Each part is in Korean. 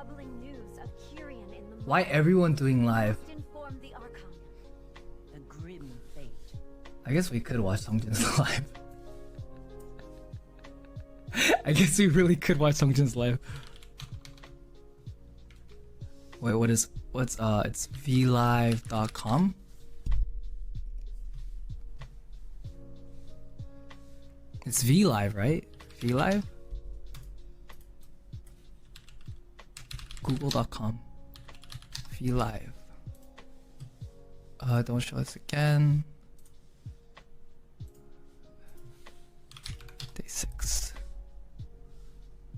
troubling news of Kyrian in the Why everyone doing live? the grim fate. I guess we could watch Songjin's live. I guess we really could watch Songjin's live. Wait, what is what's uh it's vlive.com? It's vlive, right? vlive? google.com. vlive. Uh don't show us again. Day six.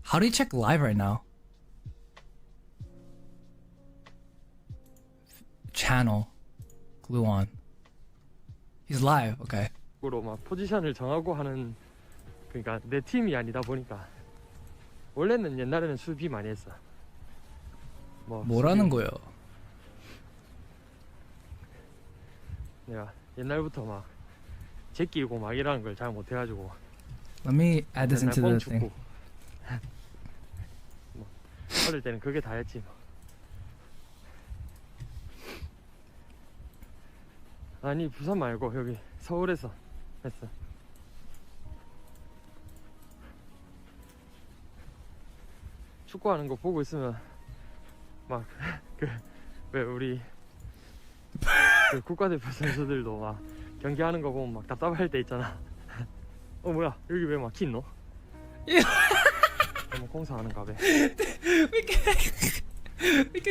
How do you check live right now? Channel. Glue on. He's live. Okay. 으로 막 포지션을 정하고 하는 그러니까 내 팀이 아니다 보니까 원래는 옛날에는 수비 많이 했어. 뭐 뭐라는 거예요? 내가 옛날부터 막 제끼고 막 이러는 걸 잘 못해가지고 Let me add this into the 뻥 thing. 뭐 어릴 때는 그게 다였지 뭐. 아니 부산 말고 여기 서울에서 했어. 축구하는 거 보고 있으면 막그왜 우리 그 국가대표 선수들도 막 경기하는 거 보면 막 답답할 때 있잖아. 어 뭐야 여기 왜 막히 있노? 뭐 공사하는가 봐.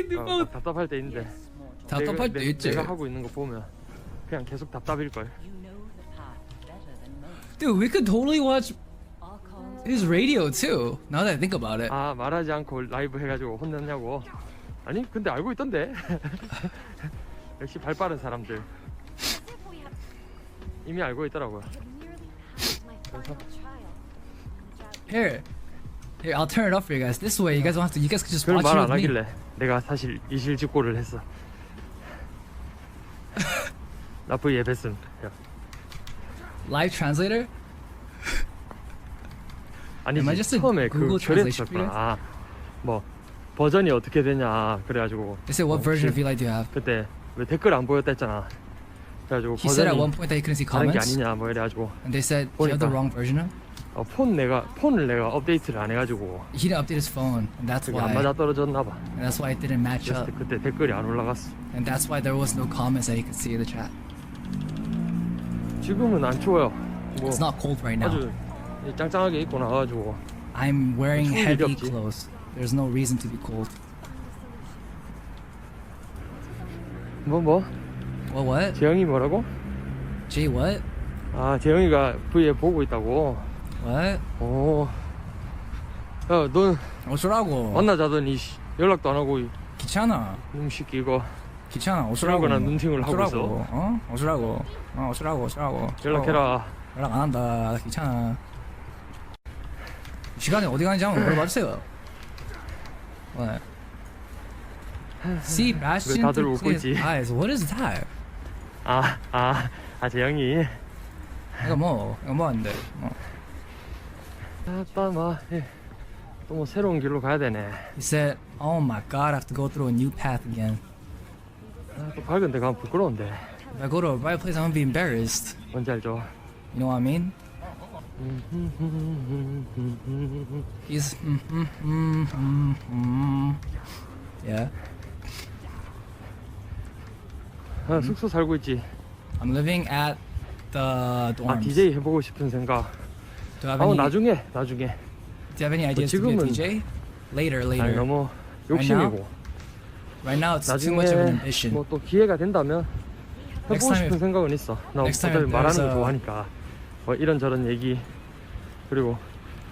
Do 어. 막 답답할 때 있는데. 답답할 내가, 때 내- 있지. 내가 하고 있는 거 보면 그냥 계속 답답일 걸. You know the path better than most. Dude, we could totally watch his radio too. Now that I think about it. 아 말하지 않고 라이브 해가지고 혼났냐고. 아니 근데 알고 있던데. 역시 발 빠른 사람들 이미 알고 있더라고요. Out. Here. Here, I'll turn it up for you guys. This way, you guys don't have to. You guys can just 그런 watch 말 it 안 with me. 하길래 내가 사실 이실직고를 했어. 나 V 예배슨. Live translator? 아니 Am I just a 처음에 그 Google translation 그랬었구나. 아, 뭐 버전이 어떻게 되냐 그래가지고 They said, what 어, version of Live do you have? 그때 왜 댓글 안 보였다 했잖아. 그래가지고 He said at 버전이 one point that he couldn't see 다른 게 comments. 아니냐 뭐 이래가지고 And they said, you have the 보니까. wrong version of? 어, 폰 내가 폰을 내가 업데이트를 안 해가지고 He didn't update his phone. And that's 그게 안 why. 맞아 떨어졌나 봐. And that's why it didn't match 그래서 up. 그때 댓글이 안 올라갔어. And that's why there was no comments that he could see in the chat. 지금은 안 추워요. 뭐 It's not cold right now. 아주 짱짱하게 입고 나가지고 I'm wearing 추운 일이 heavy 없지. clothes. There's no reason to be cold. 뭐 뭐? What, what? 재영이 뭐라고? Jay, what? 아 재영이가 V에 보고 있다고. What? 오. 야넌 어쩌라고? 만나자더니 씨, 연락도 안 하고 귀찮아. 놈 새끼 이거 귀찮아. 어쩌라고? 그러거나 눈팅을 하고 어쩌라고? 어? 어쩌라고? 어, 어쩌라고? 어쩌라고? 연락해라. 어, 연락 안 한다. 귀찮아. 시간에 어디 가는지 한번 물어봐 주세요. What? See, Bastion 다들 through 웃고 his 있지? eyes. What is that? 아, 아, 아 재영이. 이거 뭐? 이거 뭐 한데? 어. 아빠 뭐, 예. 또뭐 새로운 길로 가야 되네. He said, "Oh my God, I have to go through a new path again. 아, 또 밝은 데 가면 부끄러운데. If I go to a right place, I'm gonna be embarrassed. 뭔지 알죠? You know what I mean?" Mm, mm, mm, mm, mm. yeah. 아, 숙소 살고 있지. I'm living at the 아, dorms. DJ 해보고 싶은 생각. Do you have 아, any? 나중에, 나중에. Do you have any ideas to be a DJ? Later, 아니, later. 너무 욕심이고. Right now, it's too much of an ambition. 뭐또 기회가 된다면 해보고 싶은 생각은 있어. 나 어차피 말하는 거 좋아하니까. 뭐 이런저런 얘기. 그리고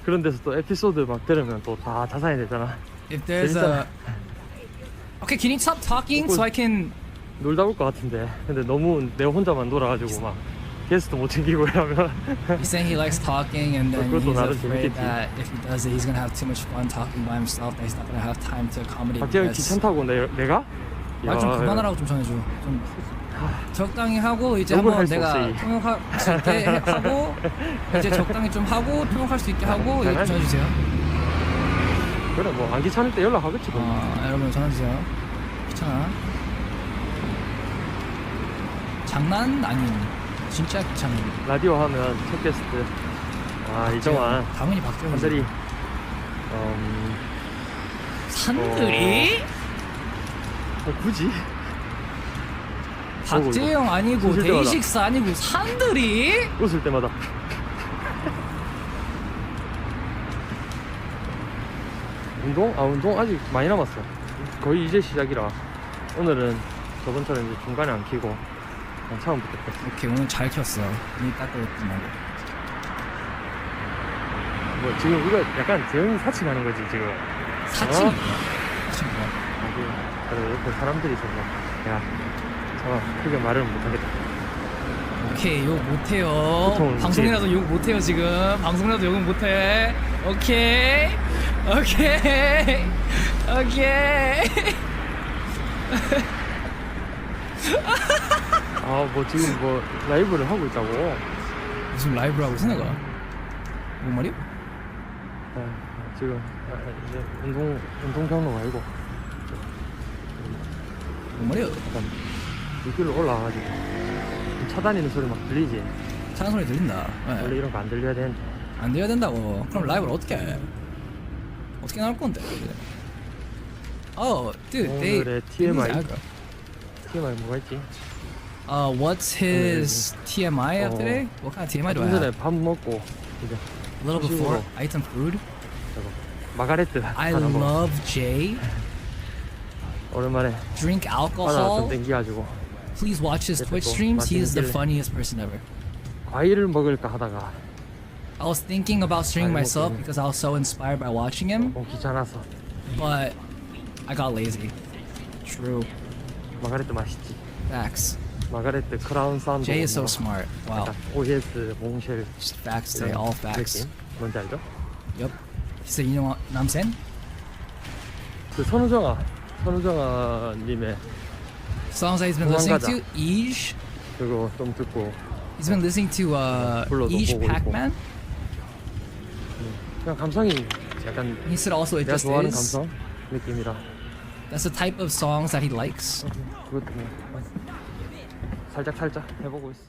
그런 데서 또 에피소드 막 들으면 또 다 자산이 되잖아. If there's a okay, can you stop talking so I can? 놀다 올 것 같은데. 근데 너무 내 혼자만 놀아가지고 막 게스트 못 챙기고 이러면 He's saying he likes talking, and then 그것도 he's 나름 afraid 재밌겠지. that if he does it, he's gonna have too much fun talking by himself. That he's not gonna have time to accommodate. 박재영 guests. 귀찮다고 내, 내가? 말 좀 그만하라고 좀 전해줘. 좀 적당히 하고 이제 욕을 한번 할수 내가 없어, 이. 통역할 수 있게 해- 하고 이제 적당히 좀 하고 통역할 수 있게 하고 이거 좀 당연히. 전해주세요. 그래 뭐 안 귀찮을 때 연락하겠지 뭐. 어, 여러분 전화 주세요. 귀찮아. 장난 아닌 진짜 귀찮은. 라디오 하면 첫 게스트 아 이정환 당연히 박재원. 산들이 음, 산들이? 어, 굳이 박재영 아니고 웃을 때마다. 데이식스 아니고 산들이? 웃을 때마다 운동? 아 운동 아직 많이 남았어 거의 이제 시작이라 오늘은 저번처럼 이제 중간에 안 키고 그냥 처음부터 켰어 오케이 오늘 잘 켰어. 이 닦아줬구만. 뭐 지금 이거 약간 재영이 사칭하는 거지 지금 사칭. 어? 사칭 뭐야? 그래 옆에 사람들이 있어서 야 잠깐 크게 말을 못하겠다 오케이 욕 못해요. 보통 이제- 방송이라도 욕 못해요 지금. 방송이라도 욕은 못해. 오케이. 오케이. 오케이. 아 뭐 지금 뭐 라이브를 하고 있다고 무슨 라이브를 하고 있어 내가? 뭔 말이야? 아, 지금 아, 이제 운동 운동 경로가 아니고 뭔 말이야? 약간 위길로 올라와가지고 차 다니는 소리 막 들리지 차는 소리 들린다. 네. 원래 이런 거 안 들려야 되는데 안 돼야 된다고. 그럼 라이브를 어떻게 해? 어떻게 나올 건데? Oh, dude, they. 오늘의 TMI. TMI 뭐가 있지? Uh, what's his TMI of 어. today? What kind of TMI do I 좀 전에 have? 밥 먹고 이제 A little before. I ate some food. 저거 마가레트 I 하나 먹 love Jay. 오랜만에 Drink 바다 좀 alcohol. 땡겨가지고 Please watch his Typical. Twitch streams. He is the 맛있는 funniest person ever. 과일을 먹을까 하다가 I was thinking about streaming 아이고, myself 그러네. because I was so inspired by watching him, 너무 귀찮아서 but I got lazy. True. 마가레트 맛있지 Facts. 마가레트 크라운 사운드 Jay is so smart. Wow. 약간 OS 몽쉘 Just facts today. All facts. 느낌 뭔지 알죠? Yep. He said, you know what I'm saying? 그 선우정아 선우정아 님의 Songs that he's been listening to. Eej. 그거 좀 듣고 He's been listening to uh, 불러도 Eej 보고 Pac-Man. 그냥 감성이 약간 He said also it 내가 just 좋아하는 is. 감성 느낌이라 That's the type of songs that he likes. 그것도 뭐 살짝 살짝 해보고 있어